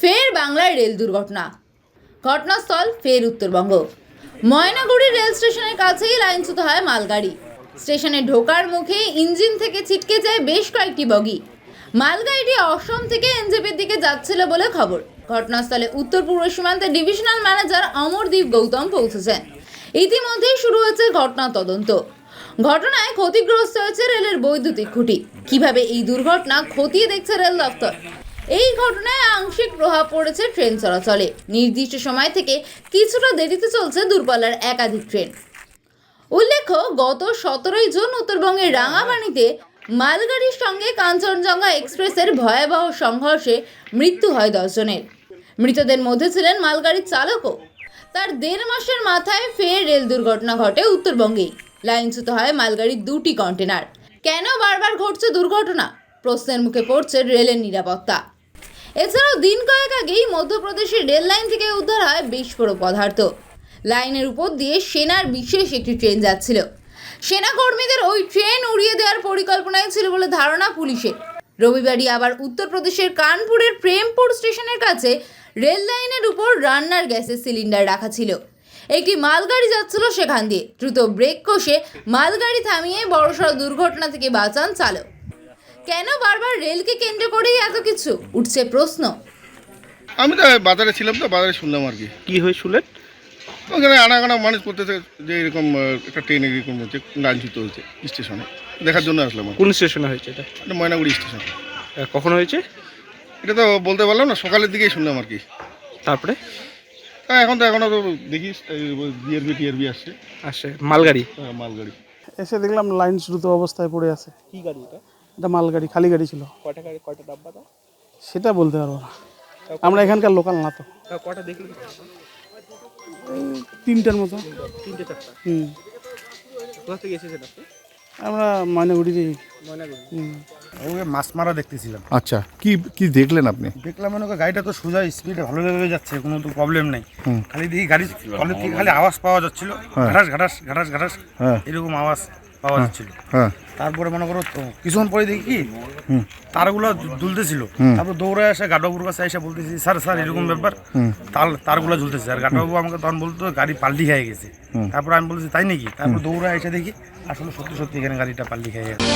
ফের বাংলায় রেল দুর্ঘটনা। ঘটনাস্থল ফের উত্তরবঙ্গ। ময়নাগুড়ি রেল স্টেশনের কাছেই লাইনচ্যুত হয় মালগাড়ি। স্টেশনে ঢোকার মুখে ইঞ্জিন থেকে ছিটকে যায় বেশ কয়েকটি বগি। মালগাড়িটি অসম থেকে এনজেপির দিকে যাচ্ছিল বলে খবর। ঘটনাস্থলে উত্তর পূর্ব সীমান্তে ডিভিশনাল ম্যানেজার অমরদীপ গৌতম পৌঁছেছেন। ইতিমধ্যেই শুরু হয়েছে ঘটনা তদন্ত। ঘটনায় ক্ষতিগ্রস্ত হয়েছে রেলের বৈদ্যুতিক খুঁটি। কীভাবে এই দুর্ঘটনা খতিয়ে দেখছে রেল দফতর এই ঘটনায় আংশিক প্রভাব পড়েছে ট্রেন চলাচলে। নির্দিষ্ট সময় থেকে কিছুটা দেরিতে চলছে দূরপাল্লার একাধিক ট্রেন। উল্লেখ্য, গত সতেরোই জুন উত্তরবঙ্গের রাঙামাটিতে মালগাড়ির সঙ্গে কাঞ্চনজঙ্ঘা এক্সপ্রেসের ভয়াবহ সংঘর্ষে মৃত্যু হয় দশজনের মৃতদের মধ্যে ছিলেন মালগাড়ির চালকও। তার দেড় মাসের মাথায় ফের রেল দুর্ঘটনা ঘটে উত্তরবঙ্গেই লাইনচ্যুত হয় মালগাড়ির দুটি কন্টেনার কেন বারবার ঘটছে দুর্ঘটনা? প্রশ্নের মুখে পড়ছে রেলের নিরাপত্তা। এছাড়াও দিন কয়েক আগেই মধ্যপ্রদেশের রেল লাইন থেকে উদ্ধার হয় বিস্ফোরক পদার্থ। লাইনের উপর দিয়ে সেনার বিশেষ একটি ট্রেন যাচ্ছিল। সেনা কর্মীদের ওই ট্রেন উড়িয়ে দেওয়ার পরিকল্পনায় ছিল বলে ধারণা পুলিশের। রবিবারই আবার উত্তরপ্রদেশের কানপুরের প্রেমপুর স্টেশনের কাছে রেল লাইনের উপর রান্নার গ্যাসের সিলিন্ডার রাখা ছিল। একটি মালগাড়ি যাচ্ছিল সেখান দিয়ে। দ্রুত ব্রেক কষে মালগাড়ি থামিয়ে বড়সড় দুর্ঘটনা থেকে বাঁচান চালক। কেন বারবার রেলকে কেন্দ্র করেই এত কিছু? উঠছে প্রশ্ন। আমি তো বাজারে ছিলাম তো বাজারে শুনলাম আর কি। কি হয়ে শুনলেন ওখানে আনাগানা মানুষ করতেছে যে এরকম একটা ট্রেন এরকম হচ্ছে লাঞ্ছিত হয়েছে স্টেশনে। দেখার জন্য আসলাম আর কি। কোন স্টেশনে হয়েছে এটা? এটা ময়নাগুড়ি স্টেশন। আহ, কখন হয়েছে? এটা তো বলতে পারলাম না সকালের দিকেই শুনলাম আর কি। তারপরে? হ্যাঁ এখন তো এখনও তো দেখি বিআরবি টিআরবি আসছে। আসে মালগাড়ি? হ্যাঁ, মালগাড়ি। এসে দেখলাম লাইন দ্রুত অবস্থায় পড়ে আছে। কি গাড়ি এটা? এটা মালগাড়ি খালি গাড়ি ছিল। কটা গাড়ি কটা ডাব্বা সেটা বলতে পারব না। আমরা এখানকার লোকাল না তো। কটা দেখলেন তিনটার মতো। তিনটে চারটা? হুম। কোথা থেকে এসেছেন আপনি? আমরা ময়নাগুড়িতে ওকে মাছ মারা দেখতেছিলাম। আচ্ছা কি কি দেখলেন আপনি? দেখলাম মনে গাড়িটা তো সোজা স্পিডে ভালোভাবে যাচ্ছে কোনো তো প্রবলেম নেই। খালি দেখি গাড়ি খালি আওয়াজ পাওয়া যাচ্ছিল। ঘাটাস ঘাটাস ঘাটাস ঘাটাস হ্যাঁ। এরকম আওয়াজ। পাওয়া যাচ্ছিল হ্যাঁ। তারপরে মনে করো তো কিছুক্ষণ পরে দেখি কি তারগুলো দুলতেছিল। তারপর দৌড়ে এসে গাডবাবুর কাছে এসে বলতেছি স্যার স্যার এরকম ব্যাপার। তার তারগুলো ঝুলতেছে। আর গাডবাবু আমাকে তখন বলতো গাড়ি পাল্টি খেয়ে গেছে। তারপর আমি বলছি তাই নাকি? তারপর দৌড়ে এসে দেখি আসলে সত্যি সত্যি এখানে গাড়িটা পাল্টি খেয়ে গেছে।